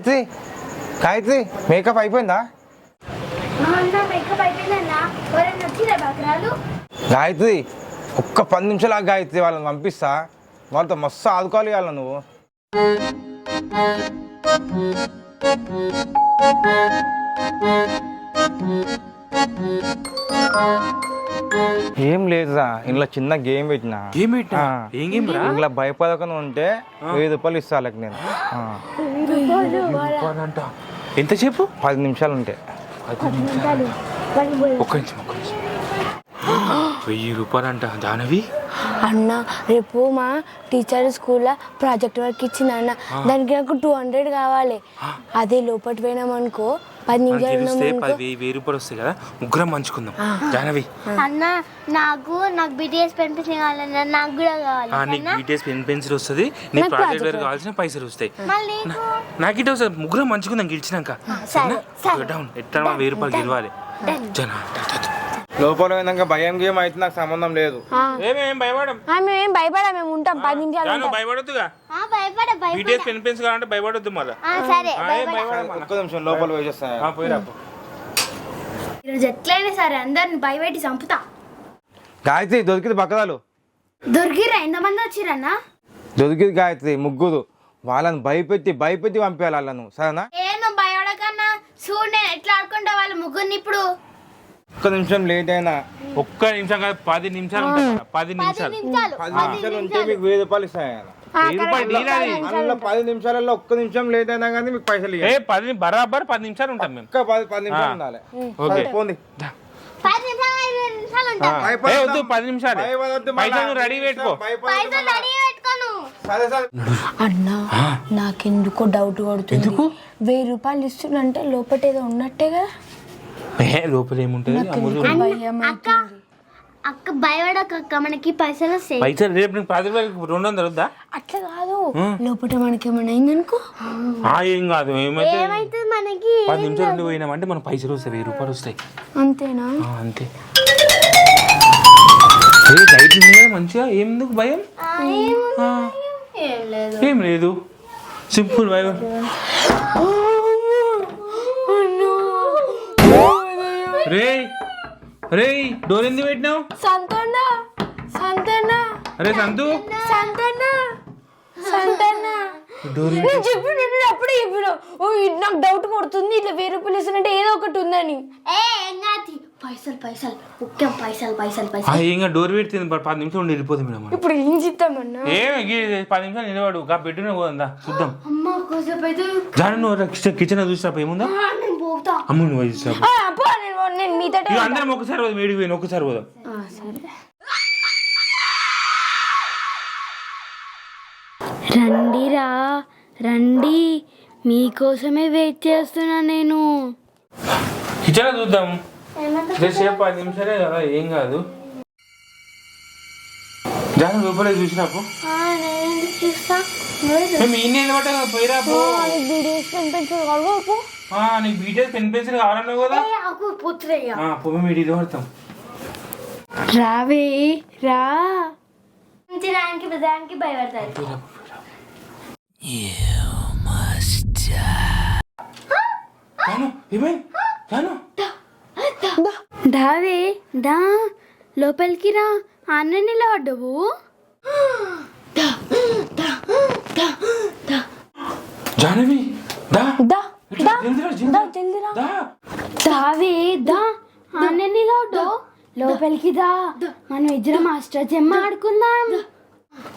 Gayatri Gayatri makeup అయిపోయిందా? గాయత్రి ఒక్క పది నిమిషాలు ఆ గాయత్రి వాళ్ళని పంపిస్తా. వాళ్ళతో మస్తు ఆదుకోవాలి వాళ్ళ నువ్వు. ఏం లేదురా ఇంట్లో చిన్న గేమ్ పెట్టినా. గేమ్ పెట్టినా? ఏం గేమ్ రా? ఇంట్లో భయపడకుండా ఉంటే వెయ్యి రూపాయలు ఇస్తా వాళ్ళకి నేను. ఆ. అంట ఎంత చెప్పు పది నిమిషాలు ఉంటే. ఒక్క నిమిషం ఒక్క నిమిషం. వెయ్యి రూపాయలు అంట దానవి? అన్న రేపు మా టీచర్ స్కూల్లో ప్రాజెక్ట్ వర్క్ ఇచ్చింది అన్న. దానికి నాకు టూ హండ్రెడ్ కావాలి. అదే లోపటి పోయినాం అనుకో పది నిమిషాలు వెయ్యి రూపాయలు వస్తాయి కదా ముగ్గురం పంచుకుందాం. జానవి అన్న నాకు నాకు బిటిఎస్ పెన్సిల్ కావాలన్నా నాకు కూడా కావాలి నీకు బీటీఎస్ పెన్ పెన్సిల్ వస్తుంది నాకు ప్రాజెక్ట్ వేరు కావాల్సిన పైసలు వస్తాయి. నీకు? ఇటు వస్తుంది ముగ్గురం మంచుకుందాం గెలిచినాక. సరే, సరే. డౌన్ ఎట్లా మా వెయ్యి రూపాయలు గెలవాలి? జన లోపల పోయినాక భయం గేమ్ అయితే నాకు సంబంధం లేదు. ఏమేం భయపడం? మేమేం భయపడా మేము ఉంటాం. పది నిమిషాలు భయపడొద్దుగా. భయపడ బీటీఎస్ పెన్ పెన్సిల్ కావాలంటే భయపడొద్దు మళ్ళీ. ఆ, సరే ఒక్క నిమిషం లోపల పోయేస్తా పోయిరా పో. ఈరోజు ఎట్లయినా సరే అందరిని భయపెట్టి చంపుతా. గాయత్రి దొరికింది బక్కదాలు దొరికిరా ఎంతమంది వచ్చిరన్నా దొరికింది గాయత్రి ముగ్గురు. వాళ్ళని భయపెట్టి భయపెట్టి పంపించాలి వాళ్ళను. సరేనా? ఏమో భయపడకన్నా. చూడు నేను ఎట్లా ఆడుకుంటా వాళ్ళ ముగ్గురిని ఇప్పుడు. ఒక్క నిమిషం లేట్ అయినా. ఒక్క నిమిషం కాదు పది నిమిషాలు ఉంటుంది అక్కడ. పది నిమిషాలు. పది నిమిషాలు ఉంటే మీకు వెయ్యి రూపాయలు ఇస్తాను అందులో పది నిమిషాలలో ఒక్క నిమిషం లేట్ అయినా కానీ మీకు పైసలు ఏ పది బరాబర్ పది నిమిషాలు ఉంటాం మేము. ఒక్క పది పది నిమిషాలు. ఉండాలి. ఓకే. పది ఏ వద్దు పది నిమిషాలు. పైసలు రెడీ పెట్టుకో. అన్న నాకెందుకో డౌట్ కొడుతుంది వెయ్యి రూపాయలు ఇస్తుందంటే లోపట ఏదో ఉన్నట్టే కదా. ఏ లోపల ఏముంటుంది? అక్క అక్క భయపడక అక్క మనకి పైసలు వస్తాయి. పైసలు రేపు నీకు ప్రాజెక్ట్ వర్క్ రెండు వందలు వద్దా? అట్లా కాదు. లోపట మనకి ఏమైనా అయిందనుకో ఆ, ఏం కాదు ఏమైతే ఏమైతుంది మనకి పది నిమిషాలు ఉండి పోయినామంటే మన పైసలు వస్తాయి వెయ్యి రూపాయలు వస్తాయి. అంతేనా? ఆ, అంతే. ఏ లైట్ ఉంది కదా మంచిగా? ఎందుకు భయం? ఆ, ఏముంది? ఆ, ఏం లేదు. ఏం లేదు. సింపుల్ భయం. రే రే డోర్ ఎందుకు పెట్టినావు? సంతోన సంతోన అరే సంతు. సంతోన సంతోన నేను చెప్పిన నేను అప్పుడే చెప్పిన. ఓ ఇది నాకు డౌట్ కొడుతుంది ఇట్లా వెయ్యి రూపాయలు ఇస్తున్నట్టే ఏదో ఒకటి ఉందని. ఏ పైసలు పైసలు ముఖ్యం పైసలు పైసలు ఆ, పైసలు ఇంకా డోర్ పెడితే పది నిమిషాలు ఉండి మేడం. ఇప్పుడు ఏం చెప్తామన్నా ఏం గీ- పది నిమిషాలు నిలబడు గా పెట్టిన పోదా చూద్దాం. అమ్మ అయితే జాను నువ్వు కిచెన్ చూసినప్పుడు ఏముందా? ఆ, నేను పోతా. అమ్మ నువ్వు చూసినప్పుడు నేను నేను మీతో ఇక అందరం ఒకసారి పోదాం ఏడికి పోయిన ఒకసారి పోదాం. రండిరా రండి మీకోసమే వెయిట్ చేస్తున్నా నేను. కిచెన్ చూద్దాం? సేపు పది నిమిషాలే కదా ఏం కాదు. జాను లోపలే చూసినప్పుడు మేము ఈ నీళ్ళు పట్ట పోయిరా పో. ఆ, నీకు బీటెస్ పెన్ పెన్సిల్ కావాలన్నావు కదా? పుత్రయ్య. ఆ, పో మేము ఇడిలో పడతాం. రావే రా. దానికి దావే దా లోపలికి రా. అన్న నిలబడ్డవు. జానవి దా. దా. దా దా. జల్ది రా. దావే దా లోపలికి దా. మనం ఇద్దరం మాస్టర్ చెమ్మ ఆడుకుందాం.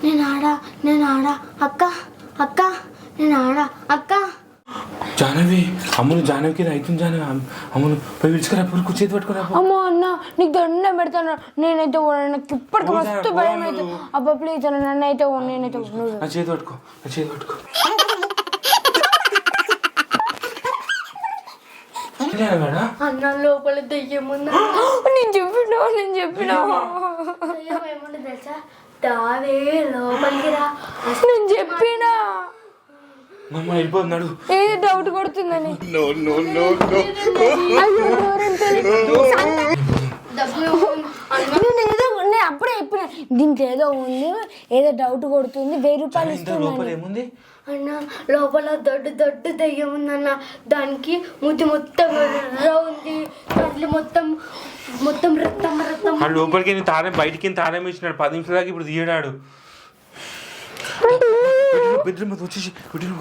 నేను ఆడా నేను ఆడా. అక్క అక్క నేను ఆడా. అక్క. జానవి అమ్ములు జానవికి రైతు జానవి అమ్- అమ్ములు పోయి పిలుచుకురా పూరు చేతి పట్టుకురా. అమ్మో అన్న నీకు దండం పెడతాను నేనైతే. నాకు ఇప్పటికి మస్తు భయం అయితే. అబ్బా ప్లీజ్ అన్న నన్ను అయితే నేనైతే చేతి పట్టుకో నా చేతి పట్టుకో. అన్న లోపల దెయ్యం ఉందా నేను చెప్పినా నేను చెప్పినా. దెయ్యం ఏముంది తెలుసా? దావే లోపలికి రా. నేను చెప్పినా. వెళ్ళిపోతున్నాడు ఏది డౌట్ కొడుతుందని? నేను అప్పుడే చెప్పిన దీంట్లో ఏదో ఉంది ఏదో డౌట్ కొడుతుంది వెయ్యి రూపాయలు ఇంత లోపల ఇస్తుంది ఏముంది? అన్న లోపల దొడ్డు దొడ్డు దయ్యం ఉందన్న దానికి ముద్దు మొత్తం ఎర్ర ఉంది. దాంట్లో మొత్తం మొత్తం రక్తం రక్తం ఆ లోపలికి నేను తారం బయటికి తారం ఇచ్చినాడు పది నిమిషాల దాకా ఇప్పుడు తీయడాడు. బెడ్రూమ్ వచ్చేసి బెడ్రూమ్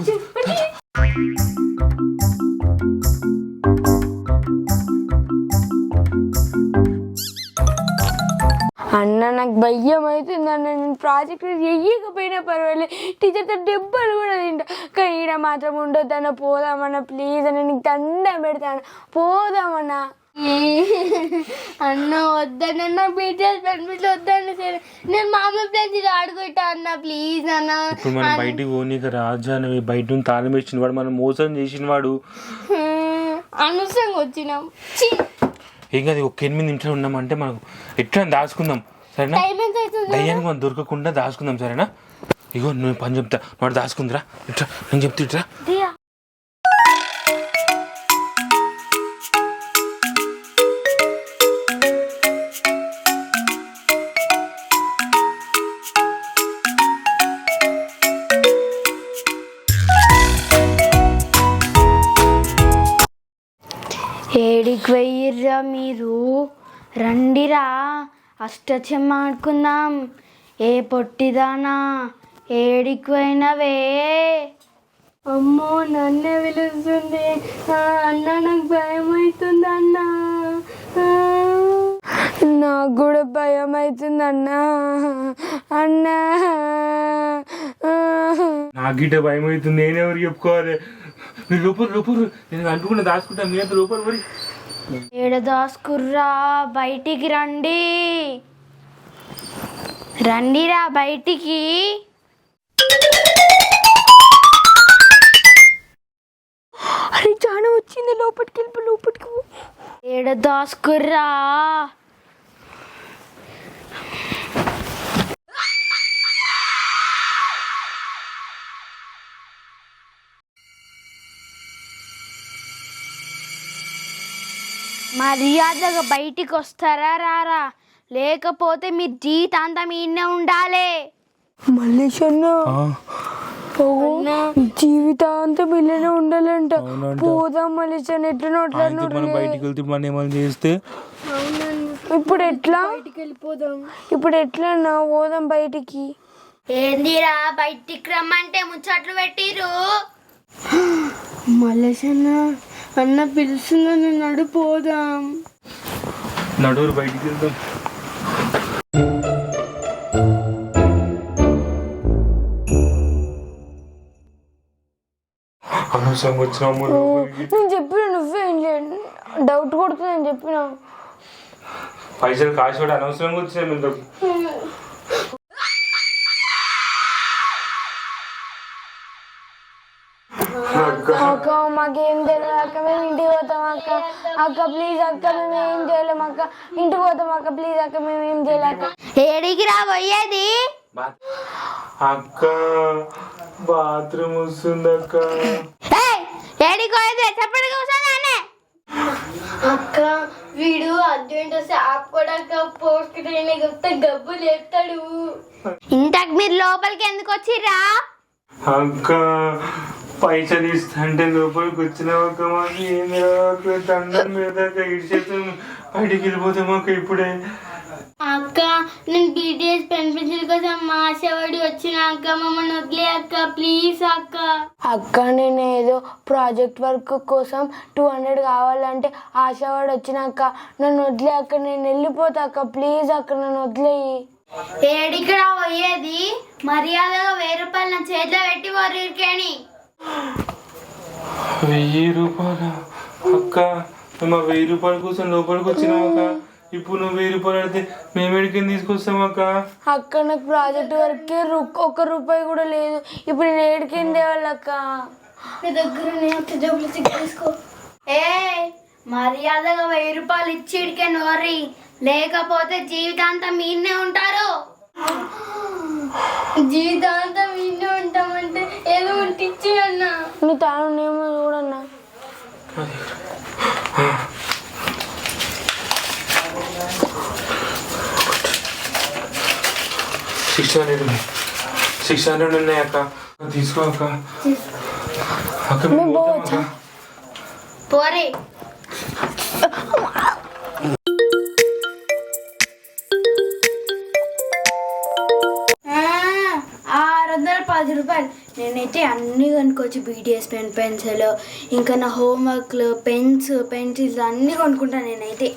అన్న నాకు భయం అవుతుంది అన్న. నేను ప్రాజెక్ట్ చెయ్యకపోయినా పర్వాలేదు. టీచర్తో దెబ్బలు కూడా తింటా. కానీ ఈడ మాత్రం ఉండొద్దు అన్న. పోదామన్న ప్లీజ్ అన్న. నీకు దండం పెడతాను పోదామన్నా అన్న. వద్దన్న బీటీఎస్ బెనిఫిట్ వద్దన్న సరే. నేను మామూలు ప్లేస్ ఆడుకుంటా అన్న. ప్లీజ్ అన్న. ఇప్పుడు మనం బయటికి పోనీక రాజానవి బయట నుంచి తాళం ఇచ్చిన వాడు మనం మోసం చేసిన వాడు. అనవసరంగా వచ్చినాం. ఏం కాదు ఒక ఎనిమిది నిమిషాలు ఉన్నామంటే మనకు ఎట్లా దాచుకుందాం సరేనా? దయ్యానికి మనం దొరకకుండా దాచుకుందాం సరేనా? ఇగో నువ్వు పని చెప్తా వాడు దాచుకుందిరా ఇట్రా నేను చెప్తా ఇట్రా వెయ్యిర్రా మీరు. రండిరా అష్టచెమ్మ ఆడుకుందాం. ఏ పొట్టిదానా ఏడికి పోయినవే అమ్మో నన్నే పిలుస్తుంది. ఆ, అన్న నాకు భయం అవుతుంది అన్న. నాకు కూడా భయం అవుతుంది అన్న. అన్న నాకు గిట్ట భయం అవుతుంది నేనెవరు చెప్పుకోవాలి? మీరు లోపల లోపల. నేను అనుకున్న దాచుకుంటా. మీ అంత లోపల పడి ఏడ దాసుకుర్రా బయటికి రండి రండిరా బయటికి అరే చాలా వచ్చింది లోపలికి వెళ్ళిపో లోపలికి పో. మర్యాదగా బయటికి వస్తారా రారా? లేకపోతే మీ జీవితాంతం ఈయనే ఉండాలి. మల్లేష్ అన్న ఓ, జీవితాంతం ఇల్లనే ఉండాలంట. పోదాం మల్లేష్ అన్న ఎట్లా ఆయనతో మనం బయటికి వెళ్తే మనం ఏమైనా చేస్తే? ఇప్పుడు ఎట్లా? ఇప్పుడు ఎట్లా అన్న? పోదాం బయటికి. ఏందిరా బయటికి రమ్మంటే ముచ్చట్లు పెట్టిరు మల్లేష్ అన్న పిలుస్తుందని నడిపోదాం నడువురు బయటికి వెళ్తాం అనవసరంగా వచ్చినాము. నేను చెప్పిన నువ్వేం చేయండి. డౌట్ కొడుతుందని చెప్పిన. పైసలు కాసి కూడా అనవసరంగా వచ్చినాం అక్క మాకేం తెలియదు అక్క మేము ఇంటికి పోతాం అక్క. అక్క ప్లీజ్ అక్క మేము ఏం చేయలేము అక్క. ఇంటికి పోతాం అక్క ప్లీజ్ అక్క మేము ఏం చేయలేక ఏడికి రా పోయేది? అక్క బాత్రూమ్ వస్తుంది అక్క. ఏయ్, ఏడికి పోయేది? చెప్పండి కూర్చోనే అక్క వీడు అర్జెంట్ వస్తే ఆపుకోడాక పోస్ట్ ట్రైన్ వస్తే గబ్బు లేపుతాడు. ఇంతకు మీరు లోపలికి ఎందుకు వచ్చిర్రా? అక్క పైసలు ఇస్తుంటే లోపలికి వచ్చినావు అక్క మాకు దండం మీద దాకా ఇడిచేస్తాం బయటికి వెళ్ళిపోతాం అక్క ఇప్పుడే అక్క నేను బీటీఎస్ పెన్ పెన్సిల్ కోసం మా ఆశవాడి వచ్చినాక మమ్మల్ని వదిలే అక్క ప్లీజ్ అక్క. అక్క నేను ఏదో ప్రాజెక్ట్ వర్క్ కోసం టూ హండ్రెడ్ కావాలంటే ఆశవాడు వచ్చినాక నన్ను వదిలే అక్క నేను వెళ్ళిపోతా అక్క. ప్లీజ్ అక్క నన్ను వదిలేయి. ఏడికి రా పోయేది మర్యాదగా వెయ్యి రూపాయలు నా చేతిలో పెట్టి వరికేని వెయ్యి రూపాయల అక్క మేము ఆ వెయ్యి రూపాయల కోసం లోపలికి వచ్చినాం అక్క. ఇప్పుడు నువ్వు వెయ్యి రూపాయలు అడితే మేము ఎడికి తీసుకొస్తాం అక్క? అక్క నాకు ప్రాజెక్ట్ వర్క్ ఒక్క రూపాయి కూడా లేదు. ఇప్పుడు నేను ఏడికేం తేవాలి అక్క? నీ దగ్గర నేను జబ్బులు చెక్ తీసుకో ఏ మర్యాదగా వెయ్యి రూపాయలు ఇచ్చి ఇడికే నోరి లేకపోతే జీవితాంతం మీనే ఉంటారు. జీవితాంతం మీనే ఉంటామంటే అన్న నీ తాను నేమో చూడన్నా. సిక్స్ హండ్రెడ్ ఉన్నాయి సిక్స్ హండ్రెడ్ ఉన్నాయి అక్క. తీసుకో అక్క? పోరే. పది నేనైతే అన్నీ కొనుక్కోవచ్చు బీటీఎస్ పెన్ పెన్సిల్ ఇంకా నా హోంవర్క్లు పెన్స్ పెన్సిల్స్ అన్నీ కొనుక్కుంటాను నేనైతే.